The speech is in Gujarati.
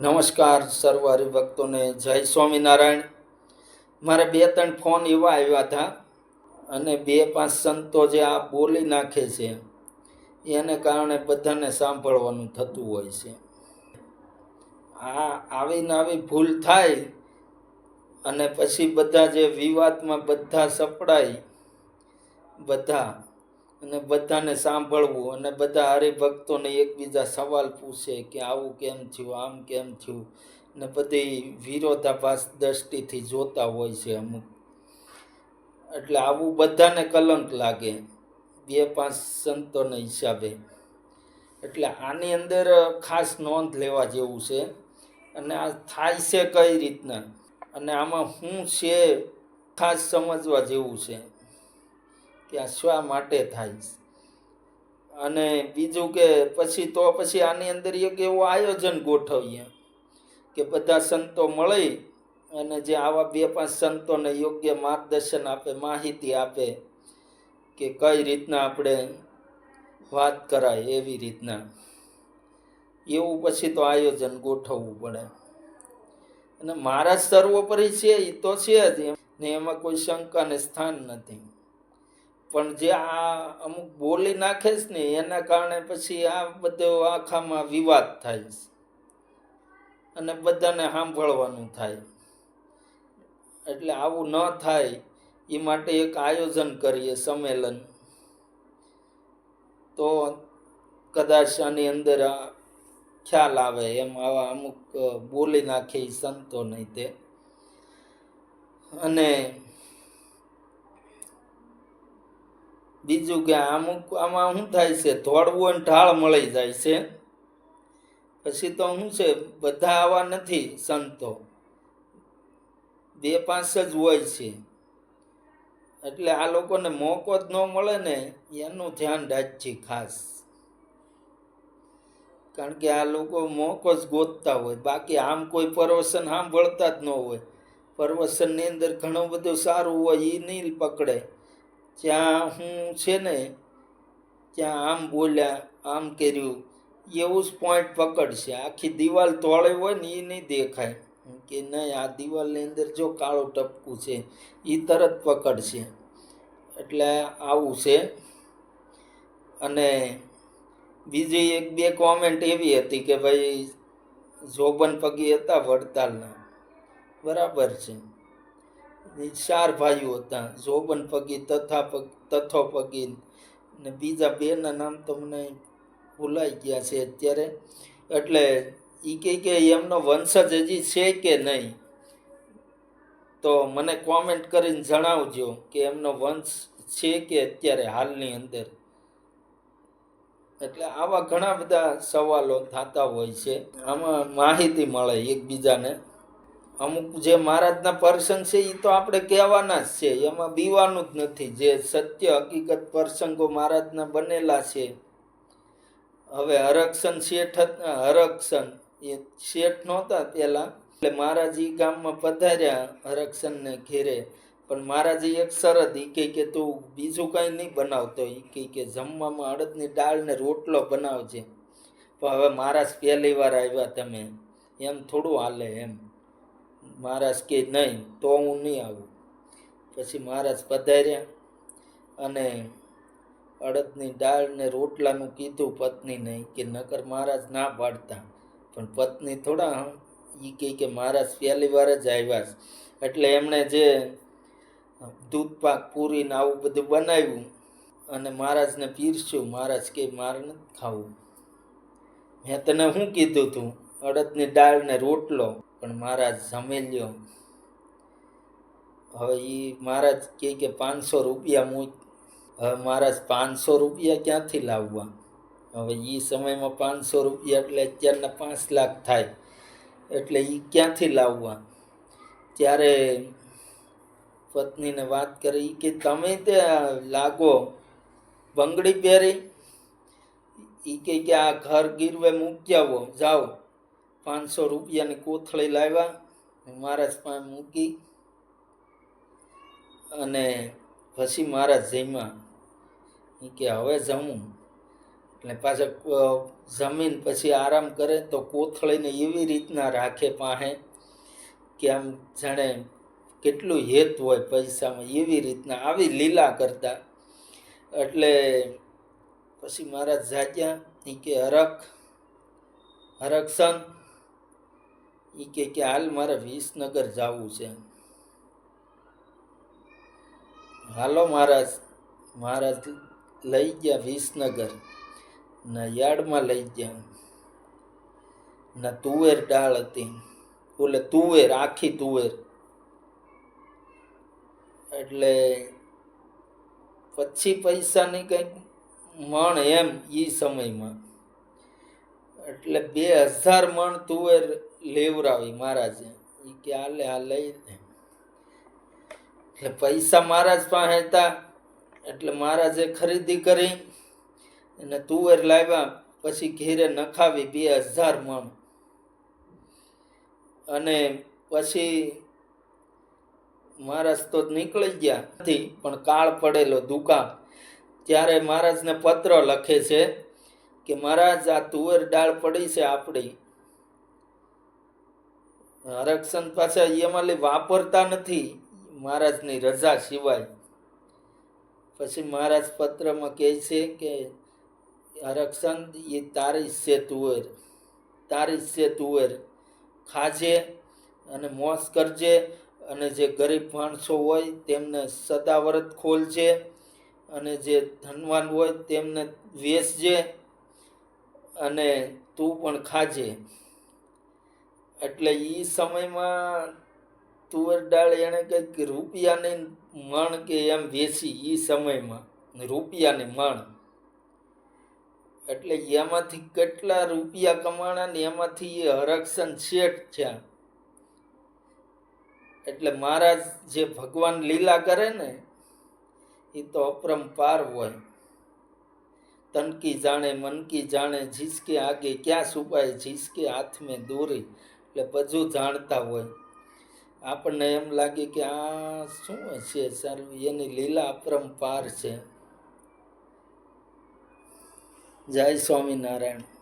નમસ્કાર સર્વ હરિભક્તોને જય સ્વામિનારાયણ. મારે બે ત્રણ ફોન એવા આવ્યા હતા અને બે પાંચ સંતો જે આ બોલી નાખે છે એને કારણે બધાને સાંભળવાનું થતું હોય છે. આ આવીને આવી ભૂલ થાય અને પછી બધા જે વિવાદમાં બધા સપડાય, બધા અને બધાને સાંભળવું અને બધા હરિભક્તોને એકબીજા સવાલ પૂછે કે આવું કેમ થયું, આમ કેમ થયું? ને બધી વિરોધાભાસ દ્રષ્ટિથી જોતા હોય છે અમુક. એટલે આવું બધાને કલંક લાગે, બે પાંચ સંતોના હિસાબે. એટલે આની અંદર ખાસ નોંધ લેવા જેવું છે. અને આ થાય છે કઈ રીતના? અને આમાં શું છે, ખાસ સમજવા જેવું છે. કે આ શા માટે થાય અને બીજું કે પછી તો પછી આની અંદર એક એવું આયોજન ગોઠવીએ કે બધા સંતો મળી અને જે આવા બે પાંચ સંતોને યોગ્ય માર્ગદર્શન આપે, માહિતી આપે કે કઈ રીતના આપણે વાત કરાય એવી રીતના. એવું પછી તો આયોજન ગોઠવવું પડે. અને મારા સર્વોપરી છે એ તો છે જ ને એમાં કોઈ શંકાને સ્થાન નથી. પણ જે આ અમુક બોલી નાખે છે ને, એના કારણે પછી આ બધો આખામાં વિવાદ થાય છે. અને બધાને સાંભળવાનું થાય. એટલે આવું ન થાય એ માટે એક આયોજન કરીએ સંમેલન. તો કદાચ આની અંદર ખ્યાલ આવે એમ આવા અમુક બોલી નાખે સંતો નહીં તે. અને બીજું કે અમુક આમાં શું થાય છે? ધોળવું અને ઢાળ મળી જાય છે. પછી તો શું છે? બધા આવા નથી સંતો. બે પાંચ જ હોય છે. એટલે આ લોકોને મોકો જ ન મળે ને એનું ધ્યાન રાખજે ખાસ. કારણ કે આ લોકો મોકો જ ગોતતા હોય. બાકી આમ કોઈ પરવસન વળતા જ ન હોય. પરવસનની અંદર ઘણું બધું સારું હોય એ નહીં પકડે. જ્યાં હું છે ને, ત્યાં આમ બોલ્યા, આમ કર્યું. એવું જ પોઈન્ટ પકડશે. આખી દિવાલ તોળે હોય ને એ નહીં દેખાય. કે નહીં, આ દિવાલની અંદર જો કાળું ટપકું છે એ તરત પકડશે. એટલે આવું છે. અને બીજી એક બે કોમેન્ટ એવી હતી કે ભાઈ, જોબન પગી હતા વડતાલના. બરાબર છે. ચાર ભાઈઓ હતા, જોબન પગી, તથા પગ, તથો પગી ને બીજા બેના નામ તો મને ભૂલાઈ ગયા છે અત્યારે. એટલે એ કહે કે એમનો વંશજ હજી છે કે નહીં? તો મને કોમેન્ટ કરીને જણાવજો કે એમનો વંશ છે કે અત્યારે હાલની અંદર. એટલે આવા ઘણા બધા સવાલો થતા હોય છે. આમાં માહિતી મળે એકબીજાને. અમુક જે મહારાજના પ્રસંગ છે એ તો આપણે કહેવાના જ છે. એમાં બીવાનું જ નથી. જે સત્ય હકીકત પ્રસંગો મહારાજના બનેલા છે. હવે હરક્ષણ શેઠ હરક્ષણ એ શેઠ નહોતા પહેલાં. એટલે મહારાજ એ ગામમાં પધાર્યા હરક્ષણને ઘેરે. પણ મહારાજે એક શરત એ કહે કે તું બીજું કાંઈ નહીં બનાવતો. એ કહે કે જમવામાં અડદની દાળ ને રોટલો બનાવજે. પણ હવે મહારાજ પહેલી વાર આવ્યા તમે. એમ થોડું હાલે એમ. મહારાજ કે નહીં, તો હું નહીં આવું. પછી મહારાજ પધાર્યા અને અડદની દાળ ને રોટલાનું કીધું પત્નીને કે નકર મહારાજ ના પાડતા. પણ પત્ની થોડા એ કહે કે મહારાજ પહેલી વાર જ આવ્યા છે. એટલે એમણે જે દૂધ પાક પૂરીને આવું બધું બનાવ્યું અને મહારાજને પીરસ્યું, મહારાજ કે મારે નથી ખાવું. મેં તને શું કીધું તું? અડદની દાળ ને રોટલો પણ મહારાજ જમેલ્યો હવે એ મહારાજ કહે કે પાંચસો રૂપિયા મૂક. હવે મહારાજ પાંચસો રૂપિયા ક્યાંથી લાવવા? હવે એ સમયમાં પાંચસો રૂપિયા એટલે અત્યારના પાંચ લાખ થાય. એટલે એ ક્યાંથી લાવવા? ત્યારે પત્નીને વાત કરી કે તમે તે લાગો બંગડી પહેરી. એ કે આ ઘર ગીરવે મૂકી આવો, જાઓ. પાંચસો રૂપિયાની કોથળી લાવ્યા. મહારાજ પાસે મૂકી અને પછી મહારાજ જમ્યા. એ કે હવે જમું. એટલે પાછા જમીન પછી આરામ કરે તો કોથળીને એવી રીતના રાખે પાસે કે આમ જાણે કેટલું હેત હોય પૈસામાં, એવી રીતના, આવી લીલા કરતા. એટલે પછી મારા જાગ્યા. એ કે હરખ હરક્ષન એ કે કે હાલ મારે વિસનગર જવું છે. હાલો મહારાજ મહારાજ લઈ ગયા વિસનગર. ના યાર્ડમાં લઈ ગયા. ના તુવેર ડાળ હતી. ઓલે તુવેર, આખી તુવેર. એટલે પછી પૈસાની કંઈક મણ એમ એ સમયમાં. એટલે બે હજાર મણ તુવેર લેવરાવી મહારાજે. એ કે હાલે આ લઈ એટલે પૈસા મહારાજ પાસે હતા, એટલે મહારાજે ખરીદી કરી અને તુવેર લાવ્યા, પછી ઘેરે નખાવી બે હજાર મણ. અને પછી મહારાજ તો નીકળી ગયા નથી, પણ કાળ પડેલો દુકાન ત્યારે મહારાજને પત્ર લખે છે કે, મહારાજ, આ તુવેર ડાળ પડી છે આપણી. આરક્ષણ પાછા એમાં વાપરતા નથી. મહારાજની રજા સિવાય. પછી મહારાજ પત્રમાં કહે છે કે આરક્ષણ એ તારી છે તુવેર તારી છે તુવેર ખાજે અને મોસ કરજે અને જે ગરીબ માણસો હોય તેમને સદાવ્રત ખોલજે અને જે ધનવાન હોય તેમને વેચજે અને તું પણ ખાજે. એટલે એ સમયમાં તુવેર દાળ એણે કંઈક રૂપિયાને મણ કે એમ વેચી એ સમયમાં. રૂપિયાને મણ. એટલે એમાંથી કેટલા રૂપિયા કમાણા ને એમાંથી એ હરક્ષણ શેઠ થયા. એટલે મહારાજ જે ભગવાન લીલા કરે ને એ તો અપરંપાર હોય. તનકી જાણે મનકી જાણે, જીસકે આગે ક્યાં સુપાય, જીસકે હાથ મેં દોરી. એટલે બધું જાણતા હોય. આપણને એમ લાગે કે આ શું છે સારું એની લીલા અપરંપાર છે. જય સ્વામિનારાયણ.